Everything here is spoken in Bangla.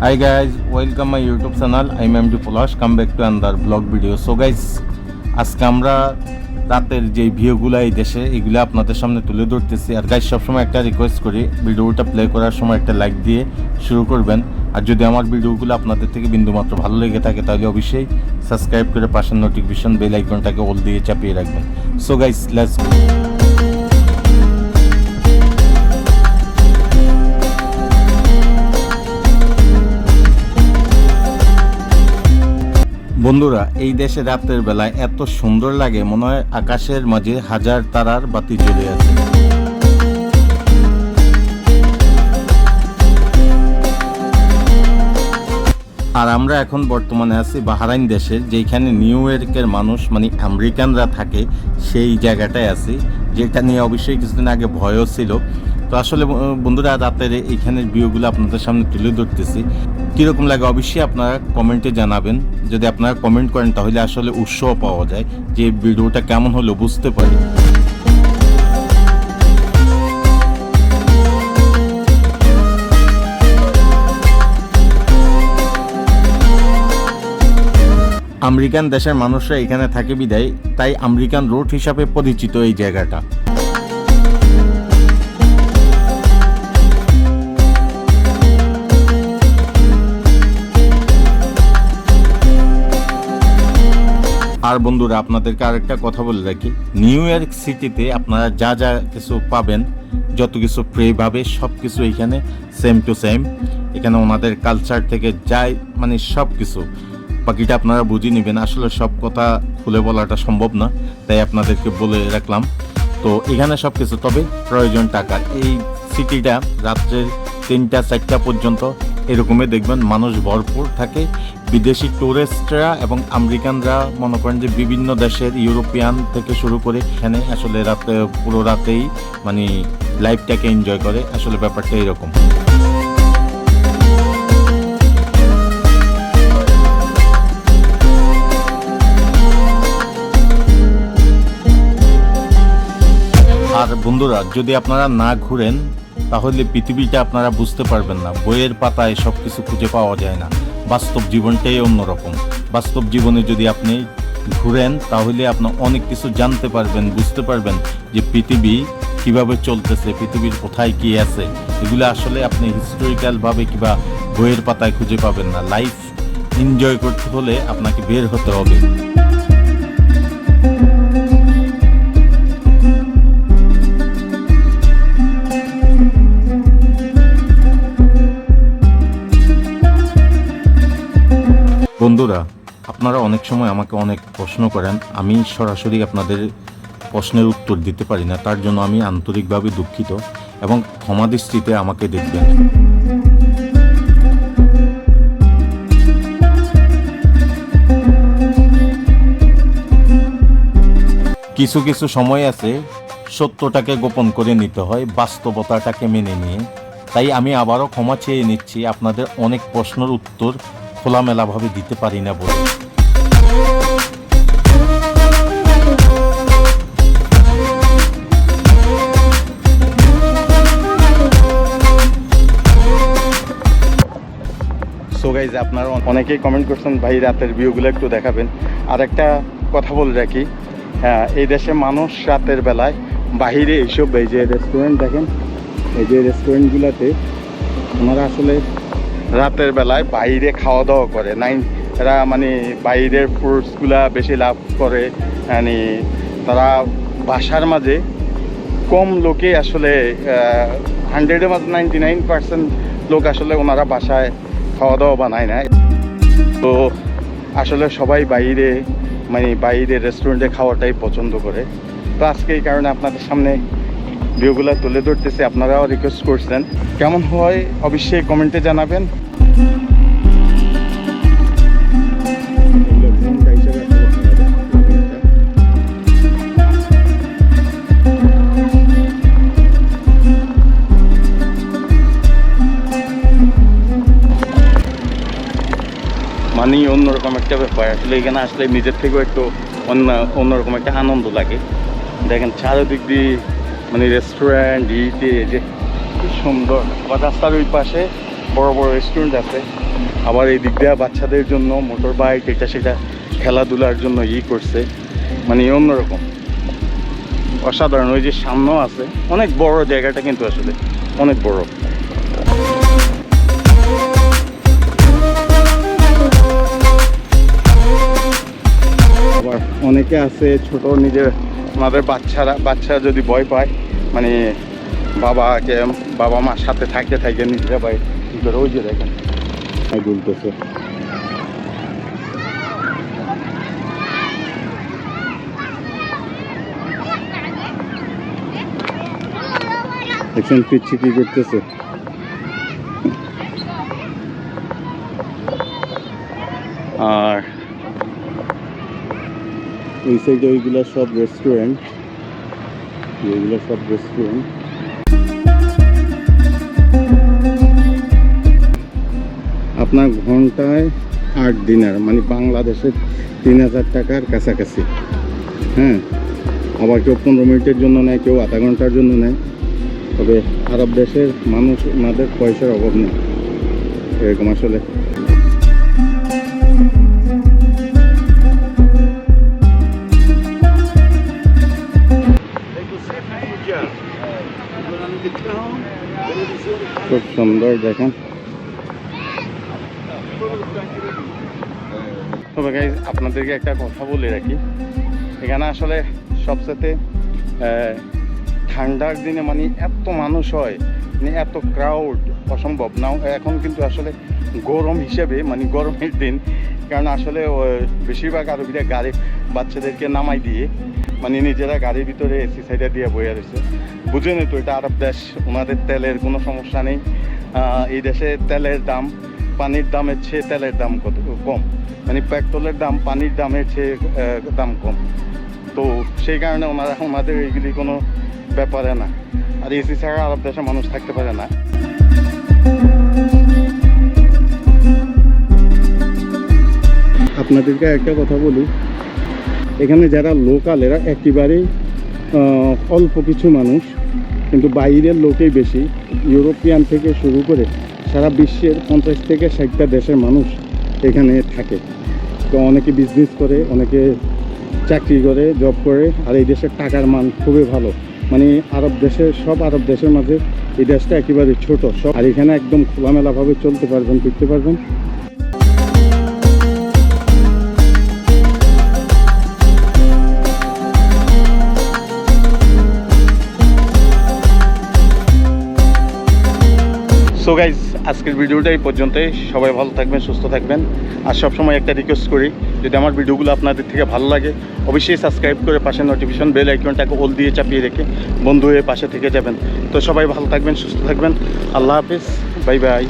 Hi guys, welcome my YouTube channel. I'm MD Pulash. Come back to another vlog video. So guys, আজকে আমরা রাতের যে ভিউগুলো এই দেশে এগুলো আপনাদের সামনে তুলে ধরতেছি আর গাইজ সবসময় একটা রিকোয়েস্ট করি ভিডিওটা প্লে করার সময় একটা লাইক দিয়ে শুরু করবেন আর যদি আমার ভিডিওগুলো আপনাদের থেকে বিন্দুমাত্র ভালো লেগে থাকে তাহলে অবশ্যই সাবস্ক্রাইব করে পাশের নোটিফিকেশন বেল আইকনটাকে অল দিয়ে চাপিয়ে রাখবেন সো গাইজ লেটস বন্ধুরা, এই দেশে রাতের বেলায় এত সুন্দর লাগে, মনে হয় আকাশের মাঝে হাজার তারার বাতি জ্বলে আছে। আর আমরা এখন বর্তমানে আছি বাহারাইন দেশের যেখানে নিউ ইয়র্কের মানুষ মানে আমেরিকানরা থাকে, সেই জায়গাটায় আছি, যেটা নিয়ে অবশ্যই কিছুদিন আগে ভয়ও ছিল। তো আসলে বন্ধুরা, রাতের এইখানের ভিউগুলো আপনাদের সামনে তুলে ধরতেছি। কীরকম লাগে অবশ্যই আপনারা কমেন্টে জানাবেন। যদি আপনারা কমেন্ট করেন, তাহলে আসলে উৎসাহ পাওয়া যায় যে ভিডিওটা কেমন হলো বুঝতে পারি। আমেরিকান দেশের মানুষরা এখানে থাকে বিদায়। তাই আমেরিকান রোড হিসাবে পরিচিত এই জায়গাটা। আর বন্ধুরা, আপনাদেরকে আরেকটা কথা বলে রাখি। নিউ ইয়র্ক সিটিতে আপনারা যা যা কিছু পাবেন, যত কিছু ফ্রি ভাবে সব কিছু এখানে সেম টু সেম এখানে ওনাদের কালচার থেকে যাই মানে সব কিছু বাকিটা আপনারা বুঝে নেবেন। আসলে সব কথা খুলে বলাটা সম্ভব না, তাই আপনাদেরকে বলে রাখলাম। তো এখানে সব কিছু তবে প্রয়োজন টাকা। এই সিটিটা রাত্রের তিনটা, চারটা পর্যন্ত এরকমই দেখবেন। মানুষ ভরপুর থাকে। বিদেশি টুরিস্টরা এবং আমেরিকানরা মনে করেন যে বিভিন্ন দেশের ইউরোপিয়ান থেকে শুরু করে এখানে আসলে রাতে, পুরো রাতেই মানে লাইফটাকে এনজয় করে। আসলে ব্যাপারটা এরকম। আর বন্ধুরা, যদি আপনারা না ঘুরেন, তাহলে পৃথিবীটা আপনারা বুঝতে পারবেন না। বইয়ের পাতায় সব কিছু খুঁজে পাওয়া যায় না। বাস্তব জীবনটাই অন্যরকম। বাস্তব জীবনে যদি আপনি ঘুরেন, তাহলে আপনার অনেক কিছু জানতে পারবেন, বুঝতে পারবেন যে পৃথিবী কীভাবে চলতেছে, পৃথিবীর কোথায় কি আছে। এগুলো আসলে আপনি হিস্টোরিক্যালভাবে কিবা বইয়ের পাতায় খুঁজে পাবেন না। লাইফ এনজয় করতে হলে আপনাকে বের হতে হবে। বন্ধুরা, আপনারা অনেক সময় আমাকে অনেক প্রশ্ন করেন। আমি সরাসরি আপনাদের প্রশ্নের উত্তর দিতে পারি না, তার জন্য আমি আন্তরিকভাবে দুঃখিত এবং ক্ষমা দৃষ্টিতে আমাকে দেখবেন। কিছু কিছু সময় আছে, সত্যটাকে গোপন করে নিতে হয়, বাস্তবতাটাকে মেনে নিয়ে। তাই আমি আবারও ক্ষমা চেয়ে নিচ্ছি, আপনাদের অনেক প্রশ্নের উত্তর খোলামেলাভাবে দিতে পারি না বলে। সো গাইজ আপনারা অনেকেই কমেন্ট করছেন, ভাই, রাতের ভিউগুলো একটু দেখাবেন। আর একটা কথা বলে রাখি হ্যাঁ এই দেশে মানুষ রাতের বেলায় বাহিরে এইসব এই যে রেস্টুরেন্ট দেখেন, এই যে রেস্টুরেন্টগুলোতে ওনারা আসলে রাতের বেলায় বাইরে খাওয়া দাওয়া করে। নাইন এরা মানে বাইরের ফ্রুটসগুলা বেশি লাভ করে। মানে তারা বাসার মাঝে কম লোকে আসলে হান্ড্রেডের মাঝে নাইনটি নাইন পার্সেন্ট লোক আসলে ওনারা বাসায় খাওয়া দাওয়া বানায় না তো আসলে সবাই বাইরে মানে বাইরে রেস্টুরেন্টে খাওয়াটাই পছন্দ করে। তো আজকে এই কারণে আপনাদের সামনে ভিডিওগুলো তুলে ধরতেছি, আপনারাও রিকোয়েস্ট করছেন। কেমন হয় অবশ্যই কমেন্টে জানাবেন। মানে অন্যরকম একটা ব্যাপার। আসলে এখানে আসলে নিজের থেকেও একটু অন্য অন্যরকম একটা আনন্দ লাগে। দেখেন চারিদিক দিয়ে মানে রেস্টুরেন্ট এই যে কি সুন্দর। আবার রাস্তার ওই পাশে বড় বড় রেস্টুরেন্ট আছে। আবার এই দিক দিয়ে বাচ্চাদের জন্য মোটর বাইক এটা সেটা খেলাধুলার জন্য ই করছে। মানে অন্যরকম। অসাধারণ। ওই যে সামনেও আছে। অনেক বড় জায়গাটা কিন্তু আসলে অনেক বড়। আবার অনেকে আছে, ছোট নিজের আমাদের বাচ্চারা বাচ্চারা যদি ভয় পায় মানে বাবাকে, বাবা মার সাথে থাকতে থাকে, নিজেরা ভাই কি করে। ওই যে দেখেন এই দুলতেছে দেখছেন পিচ্ছি কি করতেছে। আর এই সাইডে ওইগুলো সব রেস্টুরেন্ট ওইগুলো সব রেস্টুরেন্ট আপনার ঘন্টায় আট দিনার মানে বাংলাদেশের তিন হাজার টাকার কাছাকাছি। হ্যাঁ আবার কেউ পনেরো মিনিটের জন্য নেয়, কেউ আধা ঘণ্টার জন্য নেয়। তবে আরব দেশের মানুষ ওনাদের পয়সার অভাব নেই। এরকম আসলে। খুব সুন্দর, দেখেন। তবে গাইজ আপনাদেরকে একটা কথা বলে রাখি। এখানে আসলে সবচেয়ে ঠান্ডার দিনে মানে এত মানুষ হয় মানে এত ক্রাউড অসম্ভব। না এখন কিন্তু আসলে গরম হিসেবে মানে গরমের দিন, কারণ আসলে বেশিরভাগ আরবিরা গাড়ি বাচ্চাদেরকে নামাই দিয়ে মানে নিজেরা গাড়ির ভিতরে এসি সাইডে দিয়ে বয়ে রয়েছে। বুঝেনি তো, এটা আরব দেশ, ওনাদের তেলের কোনো সমস্যা নেই। এই দেশে তেলের দাম, পানির দামের চেয়ে তেলের দাম কত, কম। মানে পেট্রোলের দাম, পানির দামের চেয়ে দাম কম। তো সেই কারণে ওনারা ওনাদের এইগুলি কোনো ব্যাপারে না। আর এসি ছাড়া আরব দেশে মানুষ থাকতে পারে না। আপনাদেরকে একটা কথা বলি। এখানে যারা লোকাল, এরা একেবারেই অল্প কিছু মানুষ, কিন্তু বাইরের লোকেই বেশি। ইউরোপিয়ান থেকে শুরু করে সারা বিশ্বের পঞ্চাশ থেকে ষাটটা দেশের মানুষ এখানে থাকে। তো অনেকে বিজনেস করে, অনেকে চাকরি করে জব করে, আর এই দেশের টাকার মান খুবই ভালো। মানে আরব দেশের সব আরব দেশের মাঝে এই দেশটা একেবারে ছোট, সব আর এখানে একদম খোলামেলাভাবে চলতে পারবেন, ফিরতে পারবেন। সো গাইজ আজকের ভিডিওটা এই পর্যন্তই। সবাই ভালো থাকবেন, সুস্থ থাকবেন। আর সবসময় একটা রিকোয়েস্ট করি, যদি আমার ভিডিওগুলো আপনাদের থেকে ভালো লাগে, অবশ্যই সাবস্ক্রাইব করে পাশে নোটিফিকেশন বেল আইকনটাকে ওল দিয়ে চাপিয়ে রেখে বন্ধু হয়ে পাশে থেকে যাবেন। তো সবাই ভালো থাকবেন, সুস্থ থাকবেন। আল্লাহ হাফিজ। Bye bye